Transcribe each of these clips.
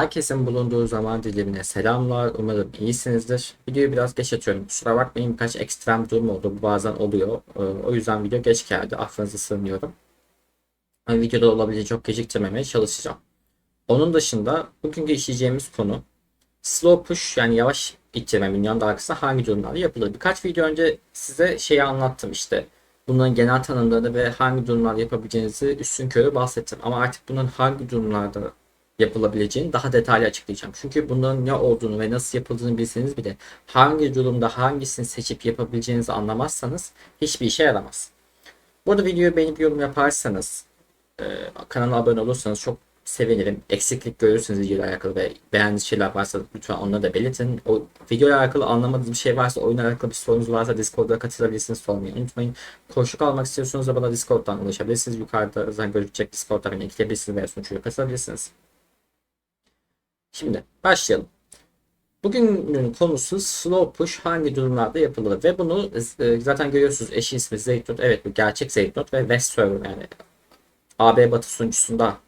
Herkesin bulunduğu zaman dilimine selamlar. Umarım iyisinizdir. Videoyu biraz geç atıyorum. Kusura bakmayın birkaç ekstrem durum oldu. Bu bazen oluyor. Ee, O yüzden video geç geldi. Affınızı sığınıyorum. Videoda olabildiğince çok geciktirmemeye çalışacağım. Onun dışında bugünkü işleyeceğimiz konu slow push yani yavaş ittirme minyon dalgası hangi durumlarda yapılır? Birkaç video önce size şeyi anlattım işte. Bunların genel tanımlarını ve hangi durumlarda yapabileceğinizi üstün körü bahsettim. Ama artık bunun hangi durumlarda yapılabileceğini daha detaylı açıklayacağım. Çünkü bunların ne olduğunu ve nasıl yapıldığını bilseniz bile hangi durumda hangisini seçip yapabileceğinizi anlamazsanız hiçbir işe yaramaz. Bu arada videoyu beğenip yorum yaparsanız, e, kanala abone olursanız çok sevinirim. Eksiklik görürseniz videoyla alakalı ve beğendiğiniz şeyler varsa lütfen onları da belirtin. O videoyla alakalı anlamadığınız bir şey varsa, oyunla alakalı bir sorunuz varsa Discord'da katılabilirsiniz sormayı unutmayın. Koşuk almak istiyorsanız da bana Discord'dan ulaşabilirsiniz. Yukarıda zaten gözükecek Discord'dan beni ekleyebilirsiniz veya sunucuya katılabilirsiniz. Şimdi başlayalım. Bugünün konusu slow push hangi durumlarda yapılır ve bunu e, zaten görüyorsunuz eşi ismi Zeytnot. Evet bu gerçek Zeytnot ve West Server yani AB Batı sunucusunda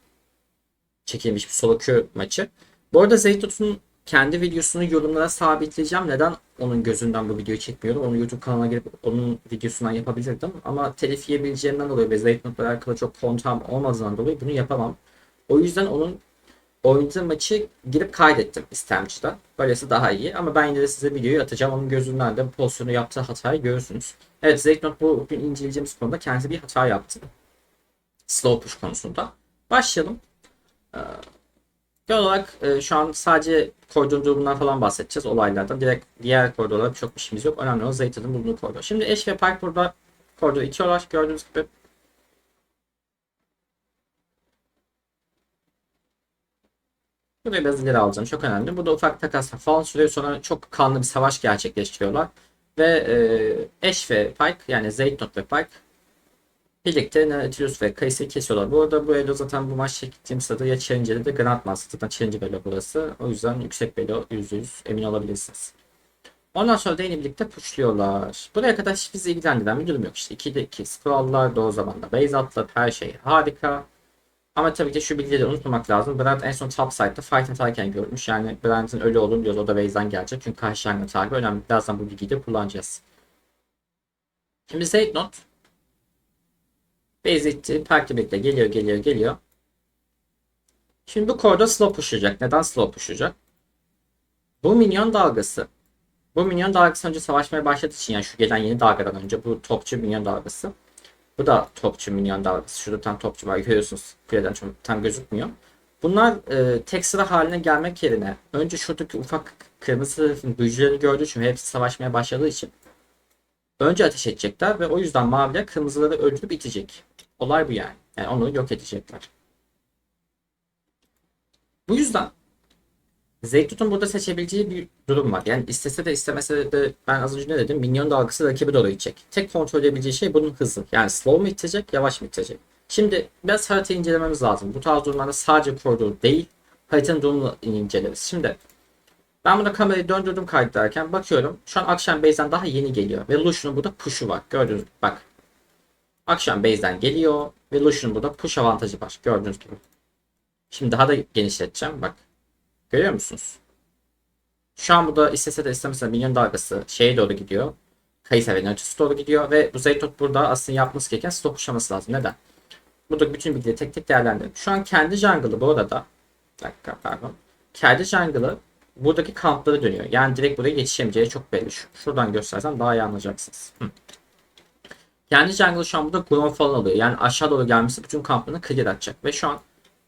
çekilmiş bir solo queue maçı. Bu arada Zeytnot'un kendi videosunu yorumlara sabitleyeceğim. Neden onun gözünden bu videoyu çekmiyorum? Onu YouTube kanalına girip onun videosundan yapabilirdim. Ama telif yiyebileceğimden dolayı ve Zeytnot'la alakalı çok kontağım olmadığından dolayı bunu yapamam. O yüzden onun oynadığı maçı girip kaydettim istemciden. Böylesi daha iyi ama ben yine de size videoyu atacağım. Onun gözünden de pozisyonu yaptığı hatayı görürsünüz. Evet Zeytnot bugün inceleyeceğimiz konuda kendisi bir hata yaptı. Slow push konusunda. Başlayalım. Ee, Genel olarak e, şu an sadece koridor durumundan falan bahsedeceğiz olaylardan. Direkt diğer koridorlara çok bir işimiz yok. Önemli olan Zeytin'in bulunduğu koridor. Şimdi Eş ve Pike burada koridoru itiyorlar gördüğünüz gibi. Burayı biraz ileri alacağım. Çok önemli. Burada ufak takas falan sürüyor. Sonra çok kanlı bir savaş gerçekleştiriyorlar. Ve e, Ash ve Pike yani Zeytnot ve Pike birlikte Nautilus ve Kayse'yi kesiyorlar. Bu arada bu elo zaten bu maç çektiğim sırada ya Challenger'da da Grandmaster. Zaten Challenger elo burası. O yüzden yüksek bir elo %100 emin olabilirsiniz. Ondan sonra da yine birlikte pushluyorlar. Buraya kadar hiç bizi ilgilendiren bir durum yok. İşte 2'de 2 scrolllar da o zaman da base atlar her şey harika. Ama tabii ki şu bilgileri unutmamak lazım. Brand en son top side'da fight atarken görmüş. Yani Brand'in ölü olduğunu diyoruz. O da base'den gelecek. Çünkü karşı yangın tarihi önemli. Birazdan bu bilgiyi de kullanacağız. Şimdi Zayt Not Base itti. Park'le birlikte geliyor geliyor geliyor. Şimdi bu koridor slow pushlayacak. Neden slow pushlayacak? Bu minyon dalgası. Bu minyon dalgası önce savaşmaya başladığı için yani şu gelen yeni dalgadan önce bu topçu minyon dalgası. Bu da topçu minyon dalgası. Şurada tam topçu var görüyorsunuz. Kuleden çok tam gözükmüyor. Bunlar e, tek sıra haline gelmek yerine önce şuradaki ufak kırmızı büyücüleri gördüğü için hepsi savaşmaya başladığı için önce ateş edecekler ve o yüzden maviler kırmızıları öldürüp itecek. Olay bu yani. Yani onu yok edecekler. Bu yüzden Zeytut'un burada seçebileceği bir durum var. Yani istese de istemese de ben az önce ne dedim? Minyon dalgası rakibi doğru itecek. Tek kontrol edebileceği şey bunun hızı. Yani slow mu itecek, yavaş mı itecek? Şimdi biraz haritayı incelememiz lazım. Bu tarz durumlarda sadece koridor değil, haritanın durumunu inceleriz. Şimdi ben burada kamerayı döndürdüm kaydederken bakıyorum. Şu an akşam base'den daha yeni geliyor. Ve Lucian'ın burada push'u var. Gördüğünüz gibi bak. Akşam base'den geliyor. Ve Lucian'ın burada push avantajı var. Gördüğünüz gibi. Şimdi daha da genişleteceğim. Bak. Görüyor musunuz? Şu an burada istese de istemese de dalgası şeye doğru gidiyor. Kayısa ve Nautilus doğru gidiyor. Ve bu Zeytot burada aslında yapması gereken stop kuşaması lazım. Neden? Burada bütün bilgileri tek tek değerlendirelim. Şu an kendi jungle'ı bu arada dakika pardon. Kendi jungle'ı buradaki kampları dönüyor. Yani direkt buraya yetişemeyeceği çok belli. Şu, şuradan göstersem daha iyi anlayacaksınız. Kendi jungle şu an burada Grom falan alıyor. Yani aşağı doğru gelmesi bütün kampını clear atacak. Ve şu an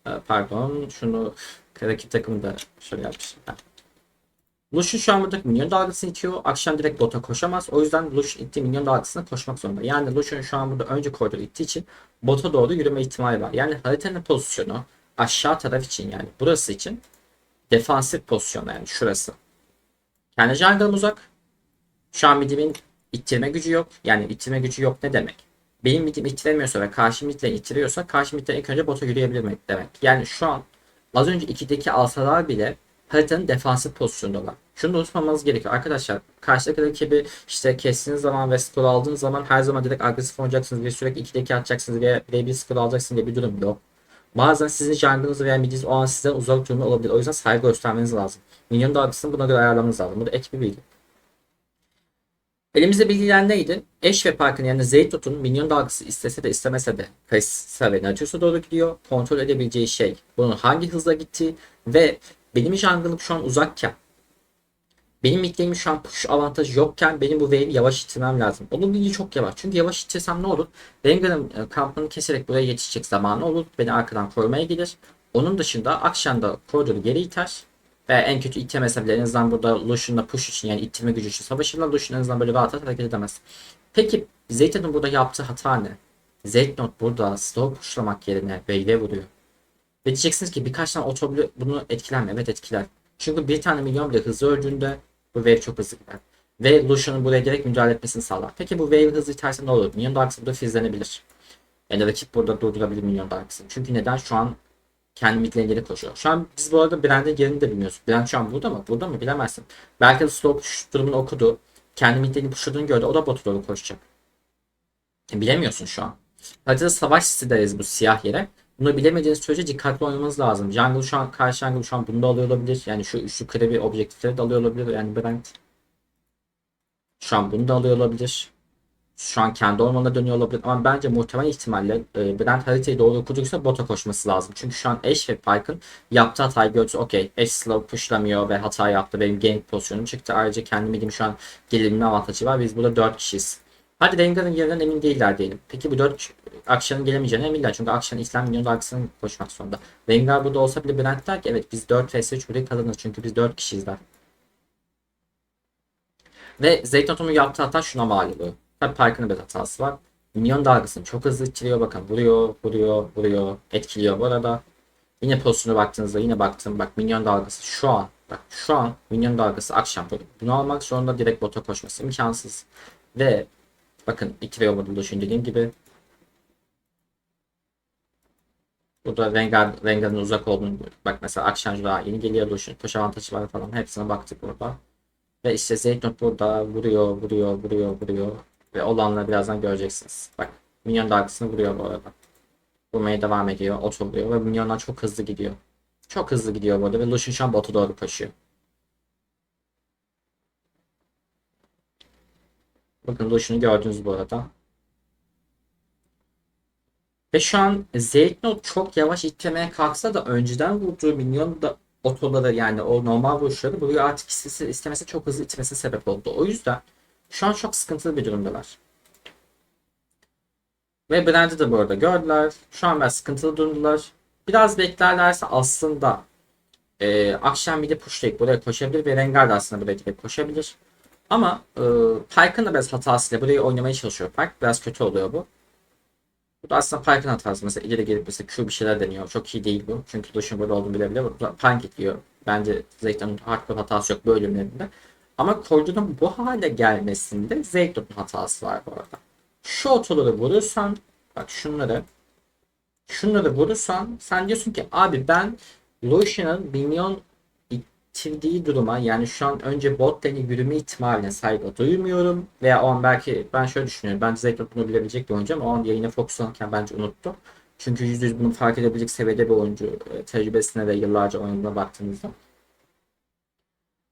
e, pardon şunu rakip takımı da şöyle yapmışım. Ha. Lush'un şu an burada minyon dalgasını itiyor. Akşam direkt bota koşamaz. O yüzden Lush ittiği minyon dalgasına koşmak zorunda. Yani Lush'un şu an burada önce koridor ittiği için bota doğru yürüme ihtimali var. Yani haritanın pozisyonu aşağı taraf için yani burası için defansif pozisyon yani şurası. Kendi jungle'ım uzak. Şu an midimin ittirme gücü yok. Yani ittirme gücü yok ne demek? Benim midim ittiremiyorsa ve karşı midle ittiriyorsa karşı midle ilk önce bota yürüyebilir demek. Yani şu an az önce 2'deki alsalar bile haritanın defansif pozisyonundalar. Şunu da unutmamanız gerekiyor. Arkadaşlar karşıdaki rakibi işte kestiğiniz zaman ve skor aldığınız zaman her zaman direkt agresif oynayacaksınız ve sürekli 2'de 2 atacaksınız ve 1 skor alacaksınız diye bir durum yok. Bazen sizin jungle'ınızı veya midiniz o an sizden uzak durumda olabilir. O yüzden saygı göstermeniz lazım. Minyon dalgasını buna göre ayarlamanız lazım. Bu da ek bir bilgi. Elimizde bilgiler neydi? Eş ve Park'ın yani Zeytot'un minyon dalgası istese de istemese de Kayısa ve Nautilus'a doğru gidiyor. Kontrol edebileceği şey bunun hangi hızla gittiği ve benim jungle'ım şu an uzakken benim midlane'imin şu an push avantajı yokken benim bu wave'i yavaş ittirmem lazım. Onun bilgi çok yavaş. Çünkü yavaş ittirsem ne olur? Rengar'ın e, kampını keserek buraya yetişecek zamanı olur. Beni arkadan korumaya gelir. Onun dışında Akşan da koridoru geri iter. Veya en kötü itemese bile en azından burada Lucian'la push için yani ittirme gücü için savaşırlar. Lucian en azından böyle rahat rahat hareket edemez. Peki Zeyt'in burada yaptığı hata ne? Zeytnot burada slow pushlamak yerine wave'e vuruyor. Ve diyeceksiniz ki birkaç tane otobüs bunu etkiler mi? Evet etkiler. Çünkü bir tane milyon bile hızlı öldüğünde bu wave çok hızlı gider. Ve Lucian'ın buraya direkt müdahale etmesini sağlar. Peki bu wave hızlı iterse ne olur? Minyon Darks burada fizlenebilir. Yani rakip burada durdurabilir Minyon Darks'ı. Çünkü neden? Şu an kendi midlane geri koşuyor. Şu an biz bu arada Brand'in yerini de bilmiyoruz. Brand şu an burada mı? Burada mı? Bilemezsin. Belki de slow push durumunu okudu. Kendi midlane'i pushladığını gördü. O da bota doğru koşacak. E, bilemiyorsun şu an. Haritada savaş sisi deriz bu siyah yere. Bunu bilemediğiniz sürece dikkatli oynamanız lazım. Jungle şu an karşı jungle şu an bunu da alıyor olabilir. Yani şu üçlü krebi objektifleri de alıyor olabilir. Yani Brand şu an bunu da alıyor olabilir. Şu an kendi ormanına dönüyor olabilir. Ama bence muhtemel ihtimalle e, Brand haritayı doğru okuduysa bota koşması lazım. Çünkü şu an Ashe ve Pyke'ın yaptığı hatayı gördü. Okey Ashe slow pushlamıyor ve hata yaptı. Benim gank pozisyonum çıktı. Ayrıca kendi midim şu an gelirimli avantajı var. Biz burada 4 kişiyiz. Hadi Rengar'ın yerinden emin değiller diyelim. Peki bu 4 Akşan'ın gelemeyeceğine eminler. Çünkü Akşan İslam milyon dalgasını koşmak zorunda. Rengar burada olsa bile Brand der ki evet biz 4 vs 3 burayı kazanırız. Çünkü biz 4 kişiyiz der. Ve Zeytotum'un yaptığı hata şuna mal oluyor. Tabi Park'ın bir hatası var. Minyon dalgasını çok hızlı ittiriyor. Bakın vuruyor, vuruyor, vuruyor. Etkiliyor bu arada. Yine pozisyona baktığınızda yine baktım. Bak minyon dalgası şu an. Bak şu an minyon dalgası akşam. Bunu almak zorunda direkt bota koşması imkansız. Ve bakın ittiriyor burada düşündüğüm gibi. Burada Rengar, Rengar'ın uzak olduğunu bak mesela Akşancı daha yeni geliyor Lucian. Koş avantajı var falan. Hepsine baktık burada. Ve işte Zeytnot burada vuruyor, vuruyor, vuruyor, vuruyor. Ve olanları birazdan göreceksiniz. Bak minyon dalgasını vuruyor bu arada. Vurmaya devam ediyor. Vuruyor ve minyonlar çok hızlı gidiyor. Çok hızlı gidiyor bu arada ve Lucian şu an bota doğru koşuyor. Bakın Lucian'ı gördünüz bu arada. Ve şu an Zeytnot çok yavaş ittirmeye kalksa da önceden vurduğu minyon da otoları yani o normal vuruşları buraya artık istese, istemese çok hızlı itmesi sebep oldu. O yüzden şu an çok sıkıntılı bir durumdalar. Ve Brand'i de bu arada gördüler. Şu an biraz sıkıntılı durumdalar. Biraz beklerlerse aslında e, akşam bir de pushlayıp buraya koşabilir ve Rengar da aslında buraya direkt koşabilir. Ama e, Pyke'ın da biraz hatasıyla burayı oynamaya çalışıyor Pyke. Biraz kötü oluyor bu. Bu da aslında Pyke'ın hatası. Mesela ileri gelip mesela Q bir şeyler deniyor. Çok iyi değil bu. Çünkü Lucian böyle olduğunu bile bile Pyke ekliyor. Bence Zeytan'ın hardcore hatası yok bu bölümlerinde. Ama Cordo'nun bu hale gelmesinde Zeyton'un hatası var bu arada. Şu otoları vurursan bak şunları şunları vurursan sen diyorsun ki abi ben Lucian'ın minyon ittirdiği duruma yani şu an önce bot lane'e yürüme ihtimaline saygı duymuyorum veya o an belki ben şöyle düşünüyorum bence Zeyton bunu bilebilecek bir oyuncu ama o an yayına fokuslanırken bence unuttu. Çünkü %100 bunu fark edebilecek seviyede bir oyuncu e, tecrübesine ve yıllarca oyununa baktığınızda.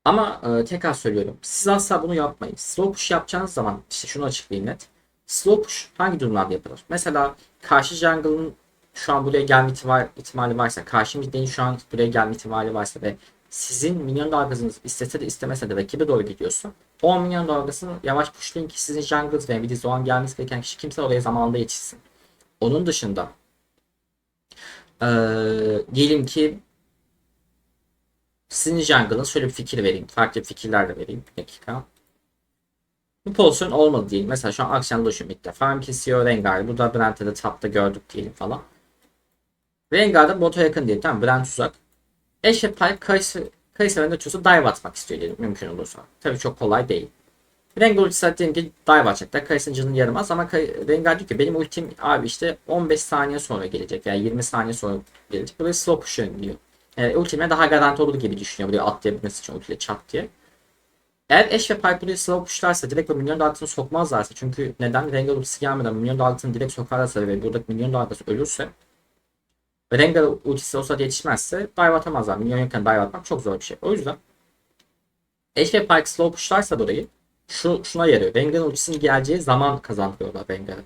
Ama e, tekrar söylüyorum. Siz asla bunu yapmayın. Slow push yapacağınız zaman işte şunu açıklayayım net. Slow push hangi durumlarda yapılır? Mesela karşı jungle'ın şu an buraya gelme ihtimali, ihtimali varsa, karşı midlane'in şu an buraya gelme ihtimali varsa ve sizin minyon dalgasınız istese de istemese de rakibe doğru gidiyorsa 10 minyon dalgasını yavaş pushlayın ki sizin jungles ve bir o an gelmesi gereken kişi kimse oraya zamanında yetişsin. Onun dışında ee, diyelim ki sizin jungle'ın şöyle bir fikir vereyim. Farklı fikirler de vereyim. Bir dakika. Bu pozisyon olmadı diyelim. Mesela şu an Action Lucian midde. Farm kesiyor Rengar. Burada Brent'e de tapta gördük diyelim falan. Rengar da bota yakın diyelim. Tamam Brent uzak. Ashe Pike Kayısı Kayısı tutuyorsa dive atmak istiyor diyelim mümkün olursa. Tabii çok kolay değil. Rengar ultisi diyelim ki dive atacaklar. Kayısı'nın canını yaramaz ama Kay Rengar diyor ki benim ultim abi işte 15 saniye sonra gelecek. Yani 20 saniye sonra gelecek. Böyle slow push'un diyor. Yani ultime daha garanti olur gibi düşünüyor buraya atlayabilmesi için ultiyle çat diye. Eğer Ashe ve Pipe burayı slow pushlarsa direkt o minyon dalgasını sokmazlarsa çünkü neden Rengar ultisi gelmeden minyon dalgasını direkt sokarlarsa ve buradaki minyon dalgası ölürse Rengar ultisi o sırada yetişmezse dive atamazlar. Minyon yokken dive atmak çok zor bir şey. O yüzden Ashe ve Pyke slow pushlarsa burayı şu, şuna yarıyor. Rengar'ın ultisinin geleceği zaman kazandırıyorlar Rengar'ın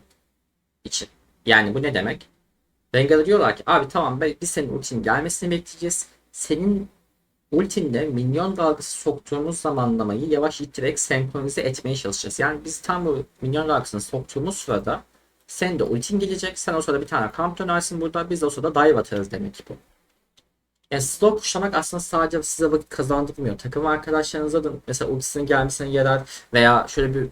için. Yani bu ne demek? Rengar'a diyorlar ki abi tamam biz senin ultinin gelmesini bekleyeceğiz. Senin ultinde minyon dalgası soktuğumuz zamanlamayı yavaş ittirerek senkronize etmeye çalışacağız. Yani biz tam bu minyon dalgasını soktuğumuz sırada senin de ultin gelecek. Sen o sırada bir tane kamp dönersin burada. Biz de o sırada dive atarız demek bu. Yani slow pushlamak aslında sadece size vakit kazandırmıyor. Takım arkadaşlarınıza da mesela ultisinin gelmesine yarar veya şöyle bir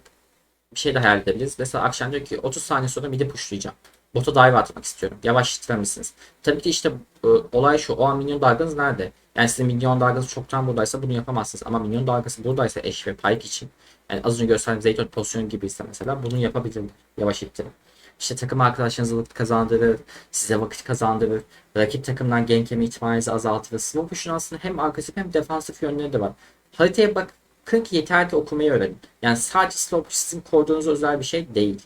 bir şey de hayal edebiliriz. Mesela akşam diyor ki 30 saniye sonra midi pushlayacağım. Bota dive atmak istiyorum. Yavaş ittirmişsiniz. Tabii ki işte e, olay şu. O an minyon dalganız nerede? Yani sizin minyon dalganız çoktan buradaysa bunu yapamazsınız. Ama minyon dalgası buradaysa eş ve Pyke için. Yani az önce gösterdiğim Zeyton pozisyonu gibiyse mesela bunu yapabilirler. Yavaş ittirin. İşte takım arkadaşlarınıza vakit kazandırır, size vakit kazandırır, rakip takımdan gank yeme ihtimalinizi azaltır. Slow push'un aslında hem agresif hem defansif yönleri de var. Haritaya bakın ki yeter ki okumayı öğrenin. Yani sadece slow push sizin koruduğunuz özel bir şey değil.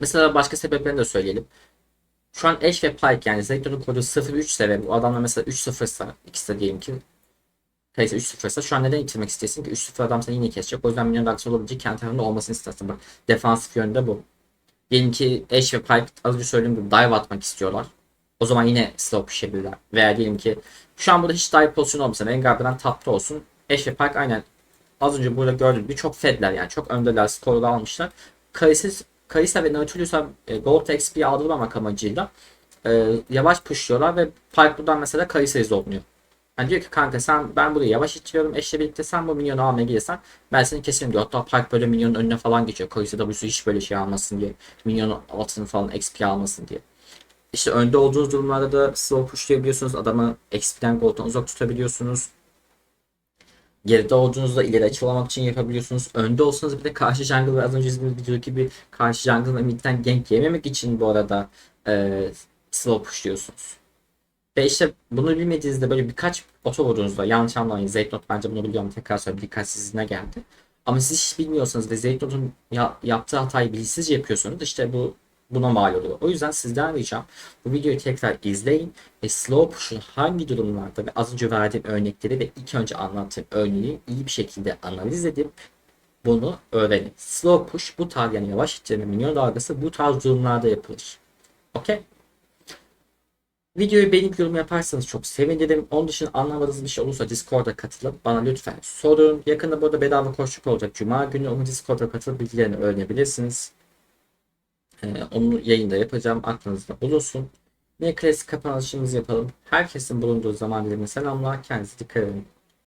Mesela başka sebeplerini de söyleyelim. Şu an Ashe ve Pyke yani Zeyton'un kodu 0-3 ise ve bu adamla mesela 3-0 ise ikisi de diyelim ki Kayısı 3-0 ise şu an neden itirmek istesin ki 3-0 adam seni yine kesecek. O yüzden minyon dakika olabilecek kendi tarafında olmasını istersin. Bak defansif yönde bu. Diyelim ki Ashe ve Pyke az önce söylediğim gibi dive atmak istiyorlar. O zaman yine slow pushabilirler. Veya diyelim ki şu an burada hiç dive pozisyonu olmasa Vanguard'dan tapta olsun. Ashe ve Pyke aynen az önce burada gördüğünüz gibi çok fedler yani çok öndeler skoru da almışlar. Kayısı Kayısa ve Nautilus'a e, Gold XP aldırmamak amacıyla e, yavaş pushluyorlar ve Pyke buradan mesela Kayısa'yı zonluyor. Yani diyor ki kanka sen ben burayı yavaş itiyorum eşle birlikte sen bu minyonu almaya gelirsen ben seni keserim diyor. Hatta Pyke böyle minyonun önüne falan geçiyor. Kayısı da bu hiç böyle şey almasın diye. Minyonun altını falan XP almasın diye. İşte önde olduğunuz durumlarda da slow pushlayabiliyorsunuz. Adamı XP'den gold'dan uzak tutabiliyorsunuz. Geride olduğunuzda ileri açılamak için yapabiliyorsunuz. Önde olsanız bir de karşı jungle az önce izlediğimiz video gibi karşı jungle ve midden gank yememek için bu arada e, slow pushluyorsunuz. Ve işte bunu bilmediğinizde böyle birkaç oto vurduğunuzda yanlış anlamayın. Zeytnot bence bunu biliyorum tekrar söyleyeyim dikkatsizliğine geldi. Ama siz hiç bilmiyorsanız ve Zeytnot'un ya, yaptığı hatayı bilinçsizce yapıyorsunuz işte bu buna mal oluyor. O yüzden sizden ricam bu videoyu tekrar izleyin ve slow push'un hangi durumlarda ve az önce verdiğim örnekleri ve ilk önce anlattığım örneği iyi bir şekilde analiz edip bunu öğrenin. Slow push bu tarz yani yavaş ittirme minyon dalgası bu tarz durumlarda yapılır. Okey? Videoyu beğenip yorum yaparsanız çok sevinirim. Onun dışında anlamadığınız bir şey olursa Discord'a katılıp bana lütfen sorun. Yakında burada bedava koşuk olacak Cuma günü. Onu Discord'a katılıp bilgilerini öğrenebilirsiniz. Ee, onu yayında yapacağım. Aklınızda bulunsun. Ve klasik kapanışımızı yapalım. Herkesin bulunduğu zaman dilimine selamlar. Kendinize dikkat edin.